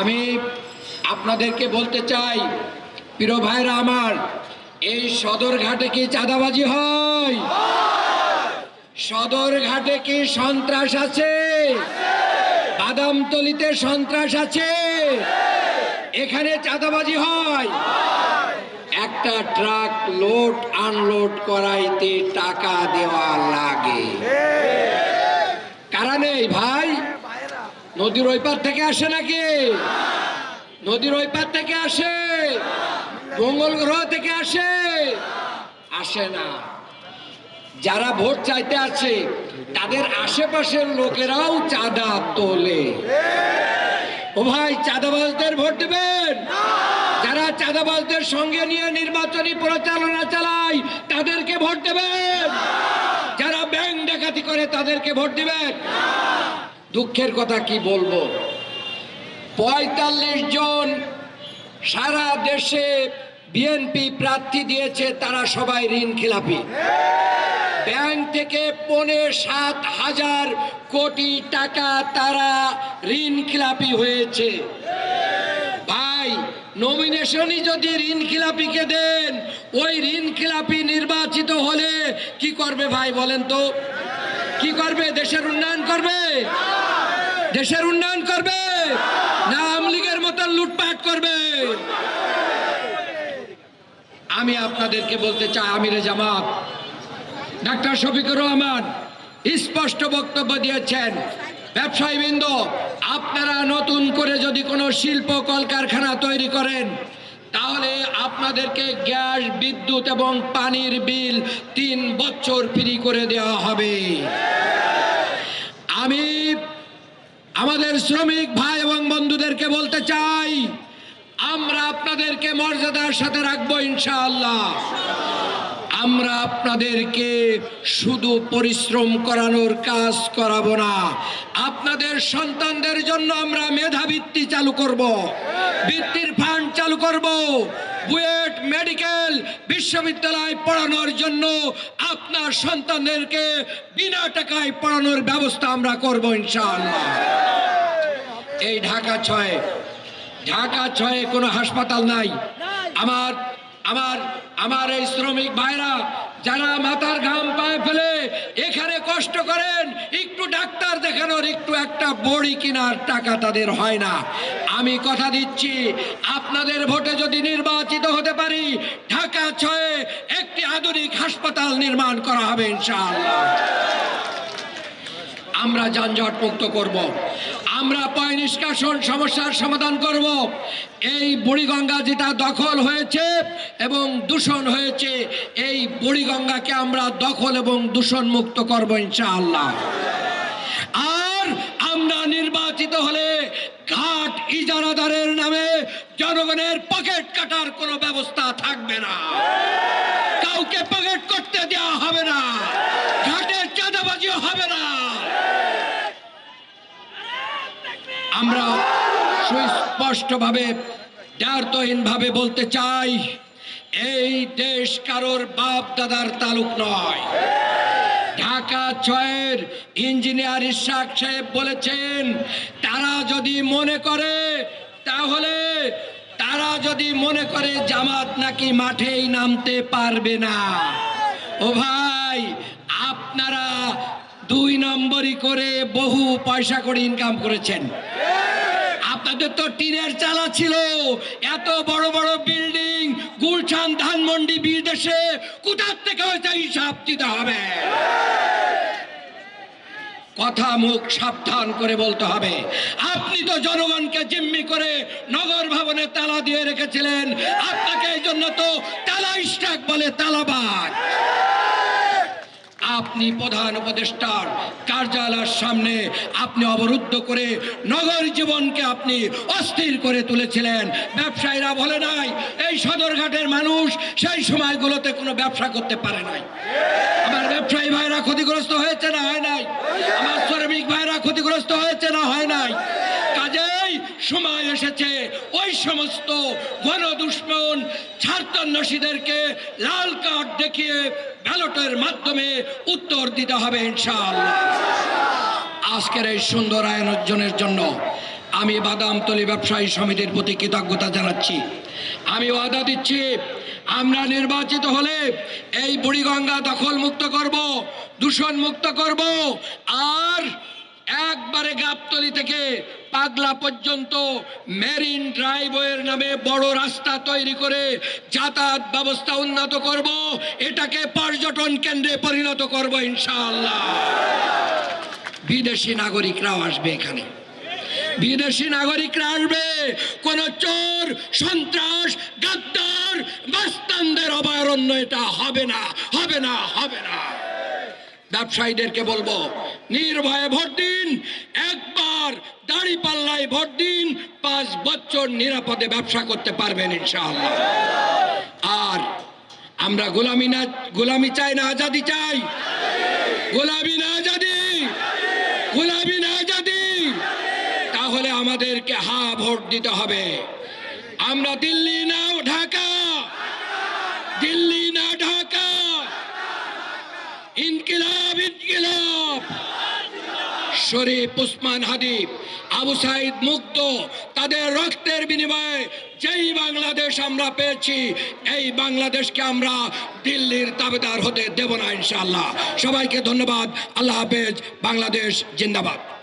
আমি আপনাদেরকে বলতে চাই, প্রিয় ভাইরা আমার, এই সদরঘাটে কি চাঁদাবাজি হয়? সদরঘাটে কি সন্ত্রাস আছে? বাদামতলিতে সন্ত্রাস আছে? এখানে চাঁদাবাজি হয়। একটা ট্রাক লোড আনলোড করাইতে টাকা দেওয়া লাগে কারা নেই ভাই নদীর ওই পার থেকে আসে নাকি? নদীর ওই পার থেকে আসে? মঙ্গল গ্রহ থেকে আসে? আসে না। যারা ভোট চাইতে আছে, তাদের আশেপাশের লোকেরাও চাঁদা তোলে। ও ভাই, চাঁদাবাজদের ভোট দেবেন? যারা চাঁদাবাজদের সঙ্গে নিয়ে নির্বাচনী প্রচারণা চালায়, তাদেরকে ভোট দেবেন? যারা ব্যাংক ডাকাতি করে, তাদেরকে ভোট দিবেন? দুঃখের কথা কি বলব? পঁয়তাল্লিশ জন সারা দেশে বিএনপি প্রার্থী দিয়েছে, তারা সবাই ঋণ খেলাপি। ব্যাংক থেকে পৌনে সাত হাজার কোটি টাকা তারা ঋণ খেলাপি হয়েছে। ভাই নমিনেশনই যদি ঋণ খিলাপিকে দেন, ওই ঋণ খিলাপি নির্বাচিত হলে কি করবে ভাই বলেন তো? কি করবে? দেশের উন্নয়ন করবে? দেশের উন্নয়ন করবে, না আওয়ামী লীগের মতন লুটপাট করবে। আমি আপনাদেরকে বলতে চাই, আমিরে জামাত, ডাক্তার শফিকুর রহমান স্পষ্ট বক্তব্য দিয়েছেন, ব্যবসায়ীবৃন্দ, আপনারা নতুন করে যদি কোনো শিল্প কলকারখানা তৈরি করেন, তাহলে আপনাদেরকে গ্যাস, বিদ্যুৎ এবং পানির বিল তিন বছর ফ্রি করে দেওয়া হবে আমি আমাদের শ্রমিক ভাই এবং বন্ধুদেরকে বলতে চাই, আমরা আপনাদেরকে মর্যাদার সাথে রাখব ইনশাআল্লাহ। আমরা আপনাদেরকে শুধু পরিশ্রম করানোর কাজ করাবো না, আপনাদের সন্তানদের জন্য আমরা মেধাবৃত্তি চালু করব, বৃত্তির ফান্ড চালু করব বুয়েট মেডিকেল বিশ্ববিদ্যালয় পড়ানোর জন্য আপনার সন্তানদেরকে বিনা টাকায় পড়ানোর ব্যবস্থা আমরা করব ইনশাআল্লাহ। এই ঢাকা ছয়, ঢাকা ছয়ে কোনো হাসপাতাল নাই। আমার আমার আমার এই শ্রমিক ভাইরা যারা মাথার ঘাম পায়ে ফেলে, এখানে কষ্ট করেন, একটু ডাক্তার দেখানোর একটু একটা বড়ি কেনার টাকা তাদের হয় না। আমি কথা দিচ্ছি, আপনাদের ভোটে যদি নির্বাচিত হতে পারি, ঢাকা ছয়ে একটি আধুনিক হাসপাতাল নির্মাণ করা হবে ইনশাআল্লাহ আমরা যানজট মুক্ত করব। আমরা পয় নিষ্কাশন সমস্যার সমাধান করব। এই বুড়িগঙ্গা যেটা দখল হয়েছে এবং দূষণ হয়েছে, এই বুড়িগঙ্গাকে আমরা দখল এবং দূষণ মুক্ত করব ইনশাআল্লাহ আর আমরা নির্বাচিত হলে ইজারাদারের নামে জনগণের পকেট কাটার কোনো ব্যবস্থা থাকবে না। কাউকে পকেট করতে দেওয়া হবে না। ঘাটের চাঁদাবাজিও হবে না। আমরা সুস্পষ্টভাবে ভাবে বলতে চাই, এই দেশ কারোর বাপ দাদার তালুক নয়। ঢাকা ছয়ের ইঞ্জিনিয়ার ইশাক সাহেব বলেছেন যদি মনে করে, তাহলে তারা যদি মনে করে জামাত নাকি মাঠেই নামতে পারবে না। ও ভাই, আপনারা দুই নম্বরই করে বহু পয়সা করে ইনকাম করেছেন। আপনাদের তো টিনের চালা ছিল, এত বড় বড় বিল্ডিং গুলশান, ধানমন্ডি বিদেশে কোথার থেকে হয়েছে হিসাব দিতে হবে? কথা, মুখ সাবধান করে বলতে হবে। আপনি তো জনগণকে জিম্মি করে নগর ভবনে তালা দিয়ে রেখেছিলেন। আপনাকে এই জন্য তো তালা স্টাক বলে তালাবাজ আপনি প্রধান উপদেষ্টার কার্যালয়ের সামনে আপনি অবরুদ্ধ করে নগর জীবনকে আপনি অস্থির করে তুলেছিলেন। ব্যবসায়ীরা বলে নাই, এই সদরঘাটের মানুষ সেই সময়গুলোতে কোনো ব্যবসা করতে পারে নাই। আমার ব্যবসায়ী ভাইরা ক্ষতিগ্রস্ত হয়েছে না হয় নাই আমার শ্রমিক ভাইরা ক্ষতিগ্রস্ত হয়েছে না হয় নাই কাজেই সময় এসেছে, ওই সমস্ত গণ দুশ্মন লাল কার্ড দেখিয়ে ব্যালটের মাধ্যমে উত্তর দিতে হবে ইনশাআল্লাহ। আজকের এই সুন্দর আয়োজনের জন্য আমি বাদামতলি ব্যবসায়ী সমিতির প্রতি কৃতজ্ঞতা জানাচ্ছি। আমি ওয়াদা দিচ্ছি, আমরা নির্বাচিত হলে এই বুড়িগঙ্গা দখল মুক্ত করব দূষণ মুক্ত করব, আর একবারে গাবতলি থেকে পাগলা পর্যন্ত মেরিন ড্রাইভওয়ের নামে বড় রাস্তা তৈরি করে যাতায়াত ব্যবস্থা উন্নত করব, এটাকে পর্যটন কেন্দ্রে পরিণত করব ইনশাআল্লাহ। বিদেশি নাগরিকরাও আসবে এখানে। বিদেশি নাগরিকরা আসবে, কোন চোর, সন্ত্রাস, গাদ্দার মাস্তানদের অভয়ারণ্য এটা হবে না হবে না হবে না। ব্যবসায়ীদেরকে বলব, নির্ভয়ে ভোট দিন, একবার দাড়ি পাল্লায় ভোট দিন, পাঁচ বছর নিরাপদে ব্যবসা করতে পারবেন ইনশাআল্লাহ। আর আমরা গোলামি না, গোলামি চাই না, আজাদি চাই। গোলামি না, আজাদি। গোলামি না, আজাদি। তাহলে আমাদেরকে হা ভোট দিতে হবে। আমরা দিল্লি না ঢাকা দিল্লি না ঢাকা ইনকিলাব ইনকিলাব শরীফ উসমান হাদিব, আবু সাইদ মুক্ত, তাদের রক্তের বিনিময়ে যেই বাংলাদেশ আমরা পেয়েছি, এই বাংলাদেশকে আমরা দিল্লির তাবেদার হতে দেব না ইনশাআল্লাহ। সবাইকে ধন্যবাদ। আল্লাহ হাফেজ। বাংলাদেশ জিন্দাবাদ।